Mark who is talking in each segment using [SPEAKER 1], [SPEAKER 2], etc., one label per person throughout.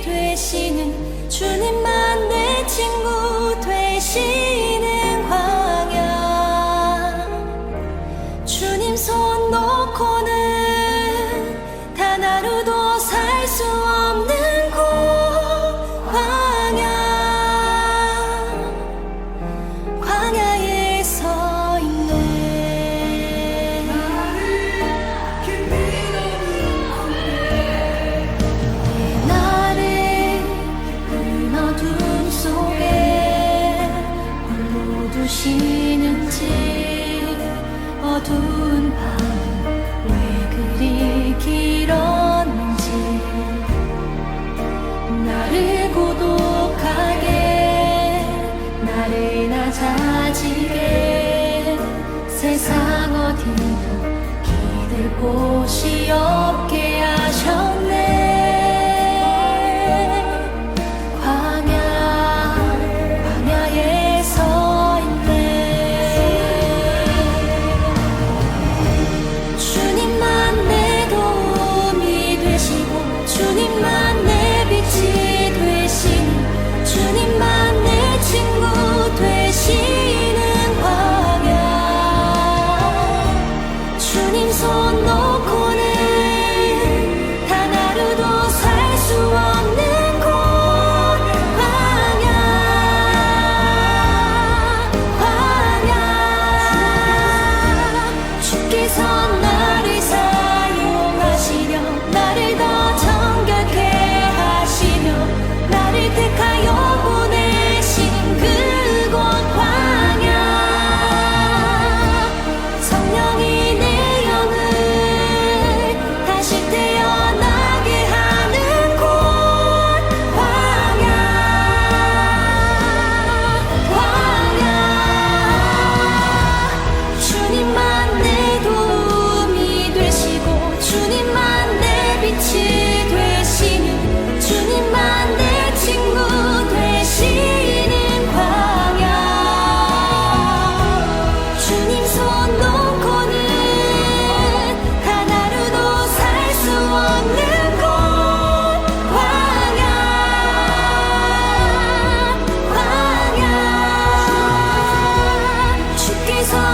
[SPEAKER 1] 되시는 주님 찾아지게 세상 어디도 기댈 곳이 없게 错。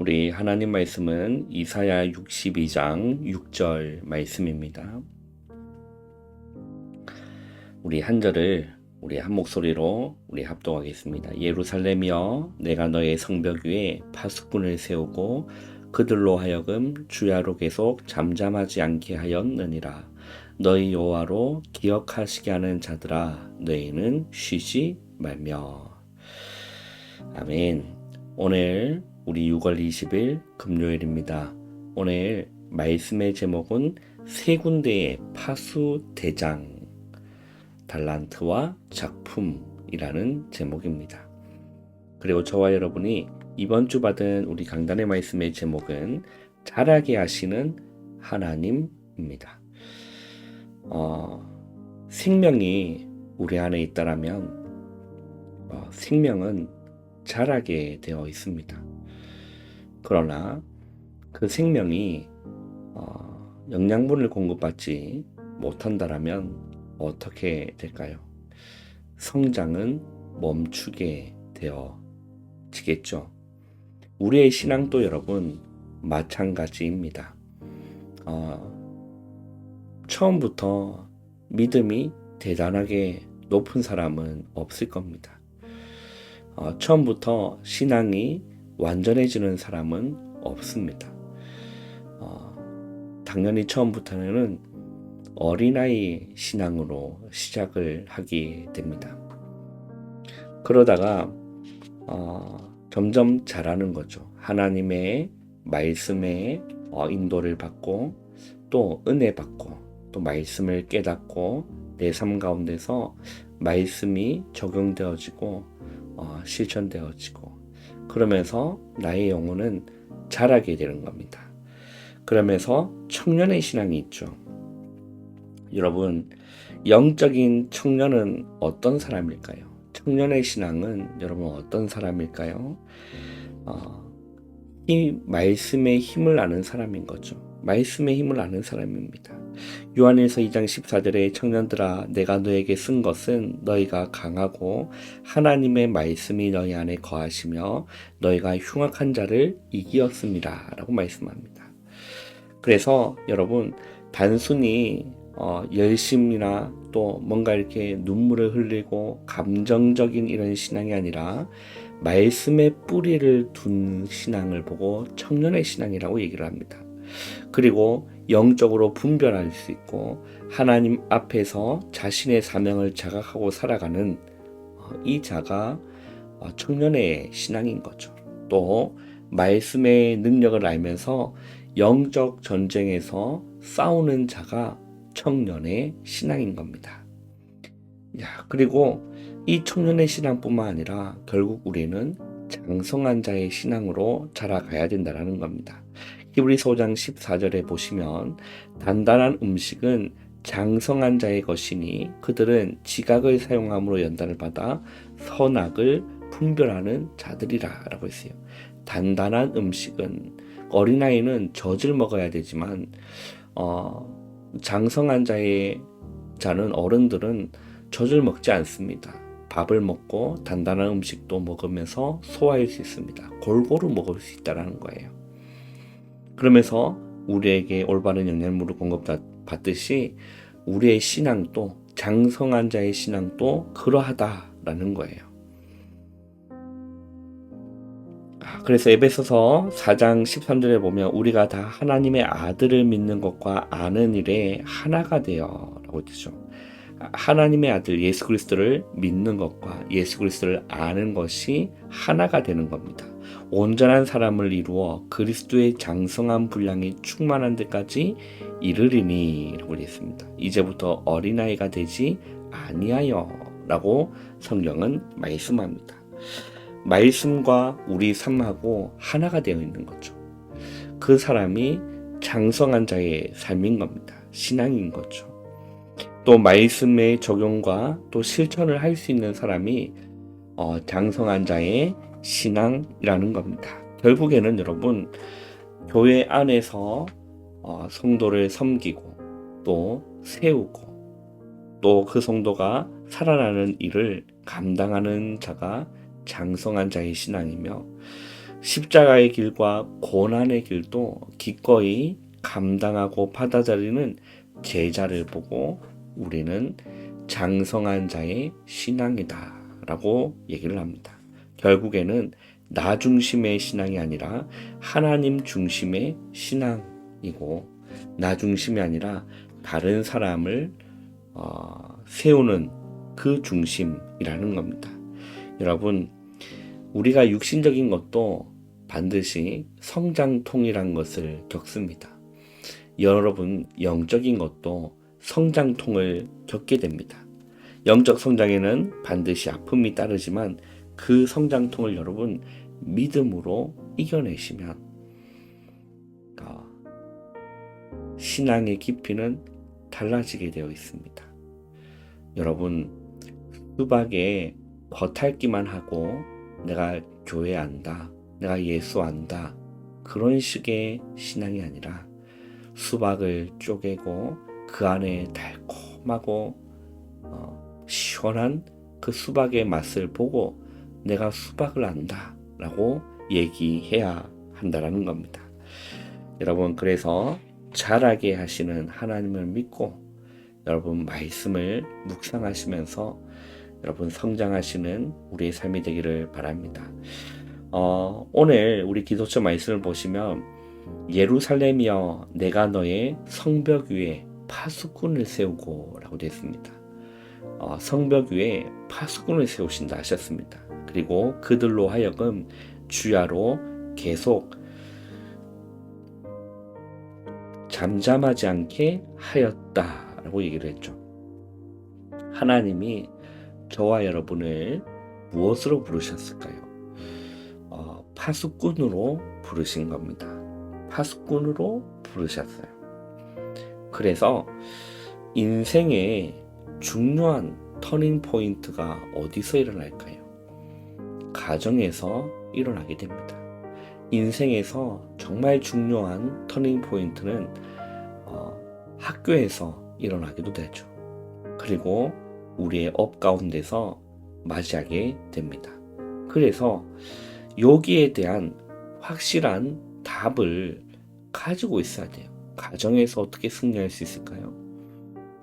[SPEAKER 2] 우리 하나님 말씀은 이사야 62장 6절 말씀입니다. 우리 한 절을 우리 한 목소리로 우리 합동하겠습니다. 예루살렘이여 내가 너의 성벽 위에 파수꾼을 세우고 그들로 하여금 주야로 계속 잠잠하지 않게 하였느니라. 너희 여호와로 기억하시게 하는 자들아 너희는 쉬지 말며 아멘. 오늘 우리 6월 20일 금요일입니다. 오늘 말씀의 제목은 세 군데의 파수 대장 달란트와 작품이라는 제목입니다. 그리고 저와 여러분이 이번 주 받은 우리 강단의 말씀의 제목은 자라게 하시는 하나님입니다. 어, 생명이 우리 안에 있다라면 어, 생명은 자라게 되어 있습니다. 그러나 그 생명이 어, 영양분을 공급받지 못한다라면 어떻게 될까요? 성장은 멈추게 되어지겠죠. 우리의 신앙도 여러분 마찬가지입니다. 어, 처음부터 믿음이 대단하게 높은 사람은 없을 겁니다. 어, 처음부터 신앙이 완전해지는 사람은 없습니다. 어, 당연히 처음부터는 어린아이 신앙으로 시작을 하게 됩니다. 그러다가 어, 점점 자라는 거죠. 하나님의 말씀에 어, 인도를 받고 또 은혜 받고 또 말씀을 깨닫고 내 삶 가운데서 말씀이 적용되어지고 어, 실천되어지고 그러면서 나의 영혼은 자라게 되는 겁니다. 그러면서 청년의 신앙이 있죠. 여러분, 영적인 청년은 어떤 사람일까요? 청년의 신앙은 여러분 어떤 사람일까요? 어, 이 말씀의 힘을 아는 사람인 거죠. 말씀의 힘을 아는 사람입니다. 요한일서 2장 14절에 청년들아 내가 너에게 쓴 것은 너희가 강하고 하나님의 말씀이 너희 안에 거하시며 너희가 흉악한 자를 이기었습니다. 라고 말씀합니다. 그래서 여러분 단순히 어, 열심이나 또 뭔가 이렇게 눈물을 흘리고 감정적인 이런 신앙이 아니라 말씀의 뿌리를 둔 신앙을 보고 청년의 신앙이라고 얘기를 합니다. 그리고 영적으로 분별할 수 있고 하나님 앞에서 자신의 사명을 자각하고 살아가는 어, 이 자가 어, 청년의 신앙인 거죠. 또 말씀의 능력을 알면서 영적 전쟁에서 싸우는 자가 청년의 신앙인 겁니다. 야, 그리고 이 청년의 신앙뿐만 아니라 결국 우리는 장성한 자의 신앙으로 자라가야 된다는 겁니다. 히브리서 5장 14절에 보시면 단단한 음식은 장성한 자의 것이니 그들은 지각을 사용함으로 연단을 받아 선악을 분별하는 자들이라 라고 했어요. 단단한 음식은 어린아이는 젖을 먹어야 되지만 어, 장성한 자의 자는 어른들은 젖을 먹지 않습니다. 밥을 먹고 단단한 음식도 먹으면서 소화할 수 있습니다. 골고루 먹을 수 있다는 거예요. 그러면서 우리에게 올바른 영양물을 공급받듯이 우리의 신앙도 장성한 자의 신앙도 그러하다라는 거예요. 그래서 에베소서 4장 13절에 보면 우리가 다 하나님의 아들을 믿는 것과 아는 일에 하나가 되어 라고 되죠. 하나님의 아들 예수 그리스도를 믿는 것과 예수 그리스도를 아는 것이 하나가 되는 겁니다. 온전한 사람을 이루어 그리스도의 장성한 분량이 충만한 데까지 이르리니라고 했습니다. 이제부터 어린아이가 되지 아니하여라고 성경은 말씀합니다. 말씀과 우리 삶하고 하나가 되어 있는 거죠. 그 사람이 장성한 자의 삶인 겁니다. 신앙인 거죠. 또 말씀의 적용과 또 실천을 할 수 있는 사람이 어, 장성한 자의 신앙이라는 겁니다. 결국에는 여러분 교회 안에서 어, 성도를 섬기고 또 세우고 또 그 성도가 살아나는 일을 감당하는 자가 장성한 자의 신앙이며 십자가의 길과 고난의 길도 기꺼이 감당하고 받아들이는 제자를 보고 우리는 장성한 자의 신앙이다라고 얘기를 합니다. 결국에는 나 중심의 신앙이 아니라 하나님 중심의 신앙이고 나 중심이 아니라 다른 사람을 어, 세우는 그 중심이라는 겁니다. 여러분 우리가 육신적인 것도 반드시 성장통이란 것을 겪습니다. 여러분 영적인 것도 성장통을 겪게 됩니다. 영적 성장에는 반드시 아픔이 따르지만 그 성장통을 여러분 믿음으로 이겨내시면 어, 신앙의 깊이는 달라지게 되어 있습니다. 여러분 수박에 겉핥기만 하고 내가 교회 안다, 내가 예수 안다 그런 식의 신앙이 아니라 수박을 쪼개고 그 안에 달콤하고 어, 시원한 그 수박의 맛을 보고 내가 수박을 안다 라고 얘기해야 한다라는 겁니다. 여러분 그래서 잘하게 하시는 하나님을 믿고 여러분 말씀을 묵상하시면서 여러분 성장하시는 우리의 삶이 되기를 바랍니다. 어, 오늘 우리 기도처 말씀을 보시면 예루살렘이여 내가 너의 성벽 위에 파수꾼을 세우고 라고 되어 있습니다. 어, 성벽 위에 파수꾼을 세우신다 하셨습니다. 그리고 그들로 하여금 주야로 계속 잠잠하지 않게 하였다라고 얘기를 했죠. 하나님이 저와 여러분을 무엇으로 부르셨을까요? 어, 파수꾼으로 부르신 겁니다. 파수꾼으로 부르셨어요. 그래서 인생의 중요한 터닝 포인트가 어디서 일어날까요? 가정에서 일어나게 됩니다. 인생에서 정말 중요한 터닝 포인트는 어, 학교에서 일어나기도 되죠. 그리고 우리의 업 가운데서 맞이하게 됩니다. 그래서 여기에 대한 확실한 답을 가지고 있어야 돼요. 가정에서 어떻게 승리할 수 있을까요?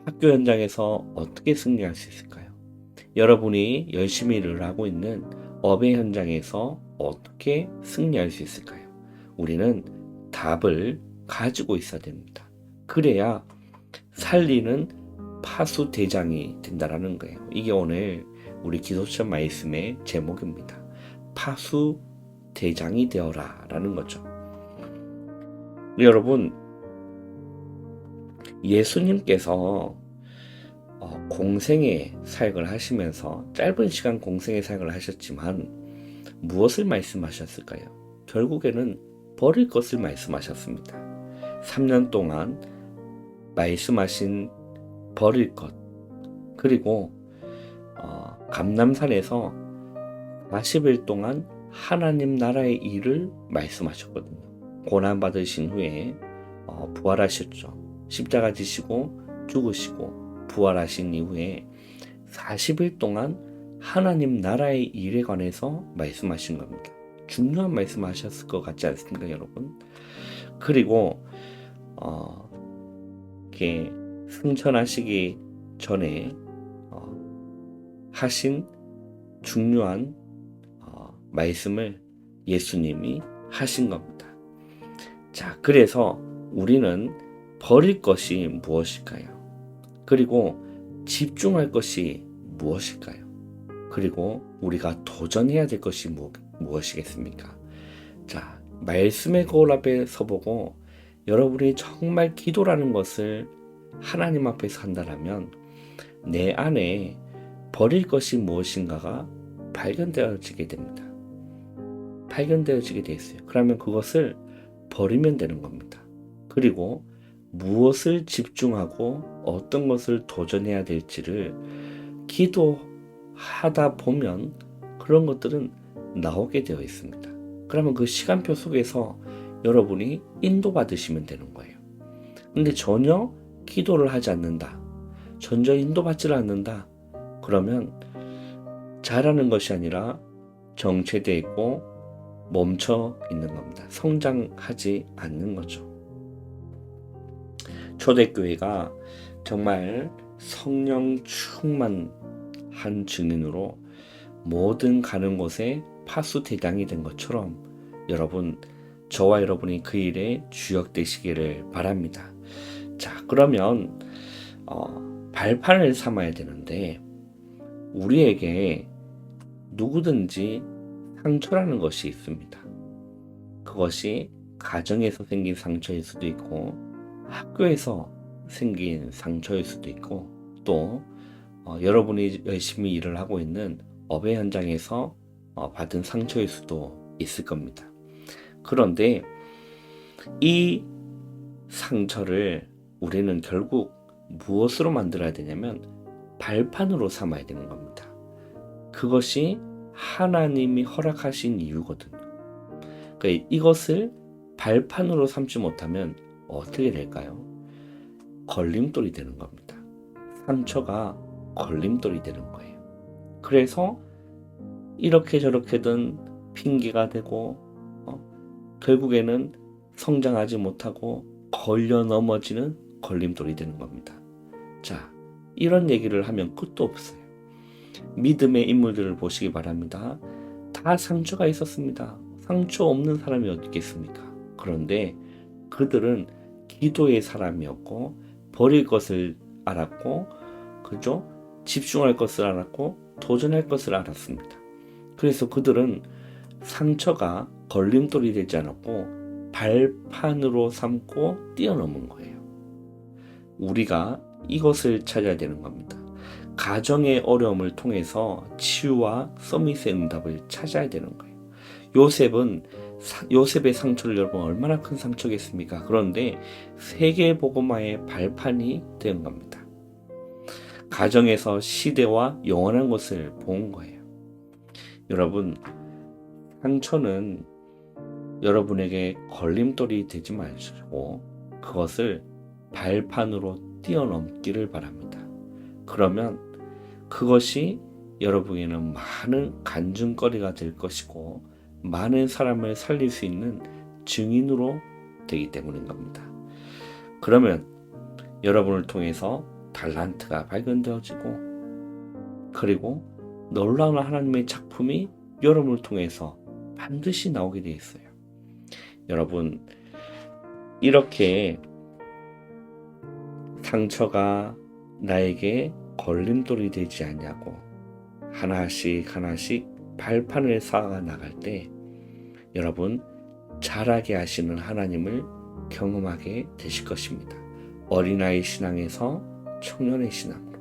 [SPEAKER 2] 학교 현장에서 어떻게 승리할 수 있을까요? 여러분이 열심히 일을 하고 있는 업의 현장에서 어떻게 승리할 수 있을까요? 우리는 답을 가지고 있어야 됩니다. 그래야 살리는 파수 대장이 된다라는 거예요. 이게 오늘 우리 기도처 말씀의 제목입니다. 파수 대장이 되어라 라는 거죠. 여러분 예수님께서 어, 공생의 사역을 하시면서 짧은 시간 공생의 사역을 하셨지만 무엇을 말씀하셨을까요? 결국에는 버릴 것을 말씀하셨습니다. 3년 동안 말씀하신 버릴 것 그리고 어, 감남산에서 40일 동안 하나님 나라의 일을 말씀하셨거든요. 고난 받으신 후에 어, 부활하셨죠. 십자가 지시고 죽으시고 부활하신 이후에 40일 동안 하나님 나라의 일에 관해서 말씀하신 겁니다. 중요한 말씀하셨을 것 같지 않습니까, 여러분? 그리고 어, 이렇게 승천하시기 전에 어, 하신 중요한 어, 말씀을 예수님이 하신 겁니다. 자, 그래서 우리는 버릴 것이 무엇일까요? 그리고 집중할 것이 무엇일까요? 그리고 우리가 도전해야 될 것이 무, 무엇이겠습니까? 자, 말씀의 거울 앞에 서보고 여러분이 정말 기도라는 것을 하나님 앞에서 한다면 내 안에 버릴 것이 무엇인가가 발견되어지게 됩니다. 발견되어지게 되어 있어요. 그러면 그것을 버리면 되는 겁니다. 그리고 무엇을 집중하고 어떤 것을 도전해야 될지를 기도하다 보면 그런 것들은 나오게 되어 있습니다. 그러면 그 시간표 속에서 여러분이 인도받으시면 되는 거예요. 근데 전혀 기도를 하지 않는다. 전혀 인도받지를 않는다. 그러면 잘하는 것이 아니라 정체되어 있고 멈춰 있는 겁니다. 성장하지 않는 거죠. 초대교회가 정말 성령 충만한 증인으로 모든 가는 곳에 파수 대장이 된 것처럼 여러분 저와 여러분이 그 일에 주역 되시기를 바랍니다. 자 그러면 어, 발판을 삼아야 되는데 우리에게 누구든지 상처라는 것이 있습니다. 그것이 가정에서 생긴 상처일 수도 있고 학교에서 생긴 상처일 수도 있고 또 어, 여러분이 열심히 일을 하고 있는 업의 현장에서 어, 받은 상처일 수도 있을 겁니다. 그런데 이 상처를 우리는 결국 무엇으로 만들어야 되냐면 발판으로 삼아야 되는 겁니다. 그것이 하나님이 허락하신 이유거든요. 그러니까 이것을 발판으로 삼지 못하면 어떻게 될까요? 걸림돌이 되는 겁니다. 상처가 걸림돌이 되는 거예요. 그래서 이렇게 저렇게든 핑계가 되고 어, 결국에는 성장하지 못하고 걸려 넘어지는 걸림돌이 되는 겁니다. 자, 이런 얘기를 하면 끝도 없어요. 믿음의 인물들을 보시기 바랍니다. 다 상처가 있었습니다. 상처 없는 사람이 어디 있겠습니까? 그런데 그들은 기도의 사람이었고 버릴 것을 알았고 그죠? 집중할 것을 알았고 도전할 것을 알았습니다. 그래서 그들은 상처가 걸림돌이 되지 않았고 발판으로 삼고 뛰어넘은 거예요. 우리가 이것을 찾아야 되는 겁니다. 가정의 어려움을 통해서 치유와 서밋의 응답을 찾아야 되는 거예요. 요셉은 사- 요셉의 상처를 여러분 얼마나 큰 상처겠습니까? 그런데 세계 복음화의 발판이 된 겁니다. 가정에서 시대와 영원한 것을 본 거예요. 여러분 상처는 여러분에게 걸림돌이 되지 마시고 그것을 발판으로 뛰어넘기를 바랍니다. 그러면 그것이 여러분에게는 많은 간증거리가 될 것이고 많은 사람을 살릴 수 있는 증인으로 되기 때문인 겁니다. 그러면 여러분을 통해서 달란트가 발견되어지고 그리고 놀라운 하나님의 작품이 여러분을 통해서 반드시 나오게 되어 있어요. 여러분 이렇게 상처가 나에게 걸림돌이 되지 않냐고 하나씩 하나씩 발판을 쌓아 나갈 때 여러분 자라게 하시는 하나님을 경험하게 되실 것입니다. 어린아이 신앙에서 청년의 신앙으로,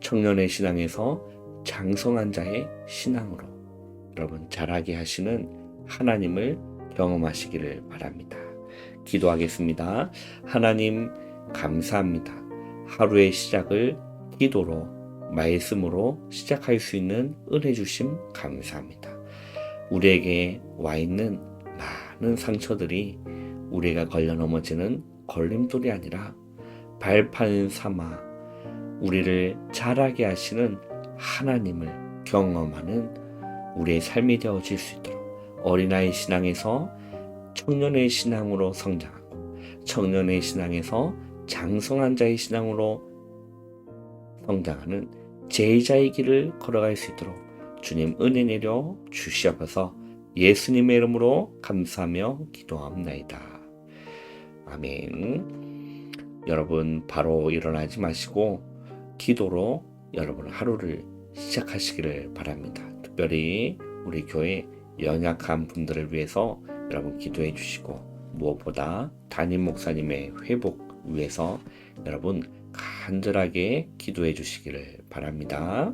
[SPEAKER 2] 청년의 신앙에서 장성한 자의 신앙으로 여러분 자라게 하시는 하나님을 경험하시기를 바랍니다. 기도하겠습니다. 하나님 감사합니다. 하루의 시작을 기도로 말씀으로 시작할 수 있는 은혜 주심 감사합니다. 우리에게 와 있는 많은 상처들이 우리가 걸려 넘어지는 걸림돌이 아니라 발판 삼아 우리를 자라게 하시는 하나님을 경험하는 우리의 삶이 되어질 수 있도록 어린아이 신앙에서 청년의 신앙으로 성장하고 청년의 신앙에서 장성한 자의 신앙으로 성장하는 제자의 길을 걸어갈 수 있도록 주님 은혜 내려 주시옵소서 예수님의 이름으로 감사하며 기도합나이다. 아멘. 여러분 바로 일어나지 마시고 기도로 여러분 하루를 시작하시기를 바랍니다. 특별히 우리 교회 연약한 분들을 위해서 여러분 기도해 주시고 무엇보다 담임 목사님의 회복 위해서 여러분 간절하게 기도해 주시기를 바랍니다.